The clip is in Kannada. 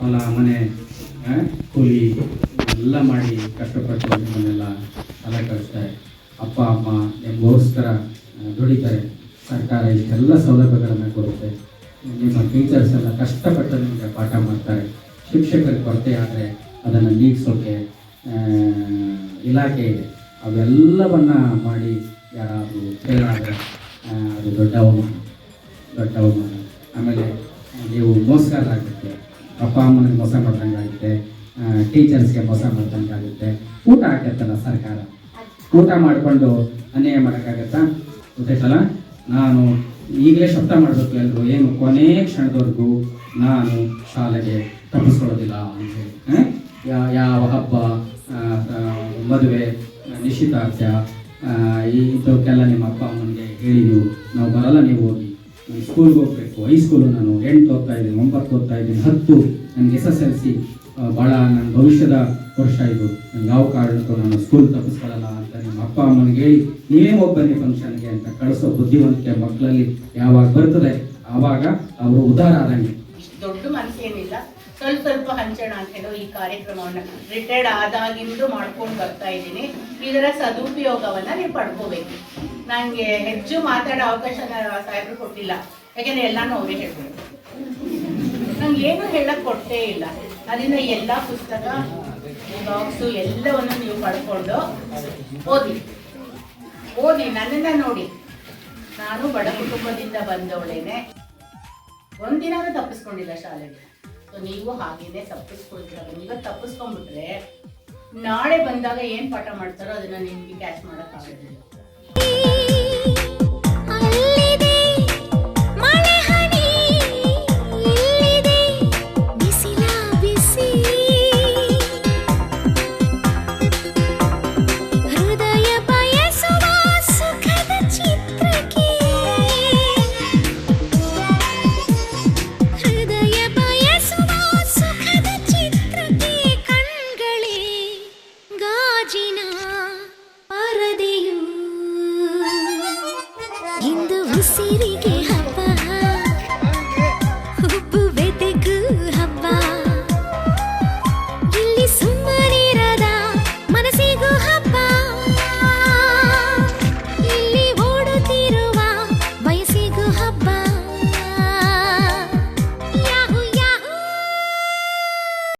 ಹೊಲ ಮನೆ ಕೂಲಿ ಎಲ್ಲ ಮಾಡಿ ಕಷ್ಟಪಟ್ಟು ನಿಮ್ಮನ್ನೆಲ್ಲ ಅಲಕರಿಸ್ತಾರೆ. ಅಪ್ಪ, ಅಮ್ಮ ನಿಮಗೋಸ್ಕರ ದುಡಿತಾರೆ. ಸರ್ಕಾರ ಇಷ್ಟೆಲ್ಲ ಸೌಲಭ್ಯಗಳನ್ನು ಕೊಡುತ್ತೆ. ನಿಮ್ಮ ಟೀಚರ್ಸ್ ಎಲ್ಲ ಕಷ್ಟಪಟ್ಟು ನಿಮಗೆ ಪಾಠ ಮಾಡ್ತಾರೆ. ಶಿಕ್ಷಕರ ಕೊರತೆ ಆದರೆ ಅದನ್ನು ನೀಗಿಸೋಕೆ ಇಲಾಖೆ ಇದೆ. ಅವೆಲ್ಲವನ್ನು ಮಾಡಿ ಯಾರಾದರೂ ಆದರೆ ಅದು ದೊಡ್ಡ ಅವಮಾನ. ದೊಡ್ಡ ಅವಮಾನ. ಆಮೇಲೆ ನೀವು ಮೋಸಗಾರರಾಗುತ್ತೆ ಅಪ್ಪ ಅಮ್ಮನಿಗೆ ಮೋಸ ಮಾಡ್ದಂಗಾಗುತ್ತೆ ಟೀಚರ್ಸ್ಗೆ ಮೋಸ ಮಾಡ್ದಂಗಾಗುತ್ತೆ, ಊಟ ಹಾಕತ್ತಲ್ಲ ಸರ್ಕಾರ. ಊಟ ಮಾಡಿಕೊಂಡು ಅನ್ಯಾಯ ಮಾಡೋಕ್ಕಾಗತ್ತಾ? ಗೊತ್ತಾಯ್ತಲ್ಲ? ನಾನು ಈಗಲೇ ಶಬ್ದ ಮಾಡಬೇಕು ಎಲ್ಲರೂ ಏನು, ಕೊನೆ ಕ್ಷಣದವರೆಗೂ ನಾನು ಶಾಲೆಗೆ ತಪ್ಪಿಸ್ಕೊಳ್ಳೋದಿಲ್ಲ ಅಂತ ಹೇಳಿ ಯಾವ ಹಬ್ಬ ಮದುವೆ, ನಿಶ್ಚಿತಾರ್ಥ ಈ ಇದಕ್ಕೆಲ್ಲ ನಿಮ್ಮ ಅಪ್ಪ ಅಮ್ಮನಿಗೆ ಹೇಳಿದ್ದು, ನಾವು ಬರಲ್ಲ ನೀವು ಹೋಗಿ. ನಾನು ಸ್ಕೂಲ್ಗೆ ಹೋಗ್ಬೇಕು. ಹೈಸ್ಕೂಲು ನಾನು ಎಂಟು ಓದ್ತಾ ಇದ್ದೀನಿ, ಒಂಬತ್ತು ಓದ್ತಾ ಇದ್ದೀನಿ, ಹತ್ತು. ನನಗೆ ಎಸ್ ಎಸ್ ಎಲ್ ಸಿ ಭಾಳ ನನ್ನ ಭವಿಷ್ಯದ ವರ್ಷ ಇದು. ನಂಗೆ ಯಾವ ಕಾರಣಕ್ಕೂ ನಾನು ಸ್ಕೂಲ್ ತಪ್ಪಿಸ್ಕೊಳ್ಳಲ್ಲ ಅಂತ ನಮ್ಮ ಅಪ್ಪ, ಅಮ್ಮನಿಗೆ ಹೇಳಿ, ನೀವೇ ಹೋಗ್ಬನ್ನಿ ಫಂಕ್ಷನ್ಗೆ ಅಂತ ಕಳಿಸೋ ಬುದ್ಧಿವಂತಿಕೆ ಮಕ್ಕಳಲ್ಲಿ ಯಾವಾಗ ಬರ್ತದೆ, ಆವಾಗ ಅವರು ಉದಾರ ಆದಂಗೆ. ದೊಡ್ಡ ಮನಸ್ಸೇನಿಲ್ಲ. ಸ್ವಲ್ಪ ಸ್ವಲ್ಪ ಹಂಚೋಣ ಅಂತ ಹೇಳೋ ಈ ಕಾರ್ಯಕ್ರಮವನ್ನು. ರಿಟೈರ್ಡ್ ಆದಾಗಿಂದು ಮಾಡ್ಕೊಂಡು ಬರ್ತಾ ಇದ್ದೀನಿ. ಇದರ ಸದುಪಯೋಗವನ್ನ ನೀವು ಪಡ್ಕೋಬೇಕು. ನನಗೆ ಹೆಚ್ಚು ಮಾತಾಡೋ ಅವಕಾಶ ಸಾಹೇಬರು ಕೊಟ್ಟಿಲ್ಲ. ಯಾಕೆಂದರೆ ಎಲ್ಲಾನು ಅವರೇ ಹೇಳ್ಬೋದು ನಂಗೆ ಏನು ಹೇಳಕ್ಕೆ ಕೊಟ್ಟೇ ಇಲ್ಲ. ಅದರಿಂದ ಎಲ್ಲ ಪುಸ್ತಕ ಬಾಕ್ಸು ಎಲ್ಲವನ್ನು ನೀವು ಪಡ್ಕೊಂಡು ಓದಿ. ಓದಿ, ನನ್ನನ್ನ ನೋಡಿ. ನಾನು ಬಡ ಕುಟುಂಬದಿಂದ ಬಂದವಳೇನೆ. ಒಂದಿನ ತಪ್ಪಿಸ್ಕೊಂಡಿಲ್ಲ ಶಾಲೆಗೆ. ಸೊ ನೀವು ಹಾಗೇನೆ ತಪ್ಪಿಸ್ಕೊಳ್ತೀರ ಈಗ ತಪ್ಪಿಸ್ಕೊಂಡ್ಬಿಟ್ರೆ ನಾಳೆ ಬಂದಾಗ ಏನ್ ಪಾಠ ಮಾಡ್ತಾರೋ ಅದನ್ನ ನಿಮ್ಗೆ ಕ್ಯಾಚ್ ಮಾಡೋಕ್ಕಾಗೋದಿಲ್ಲ सिरी के हाँ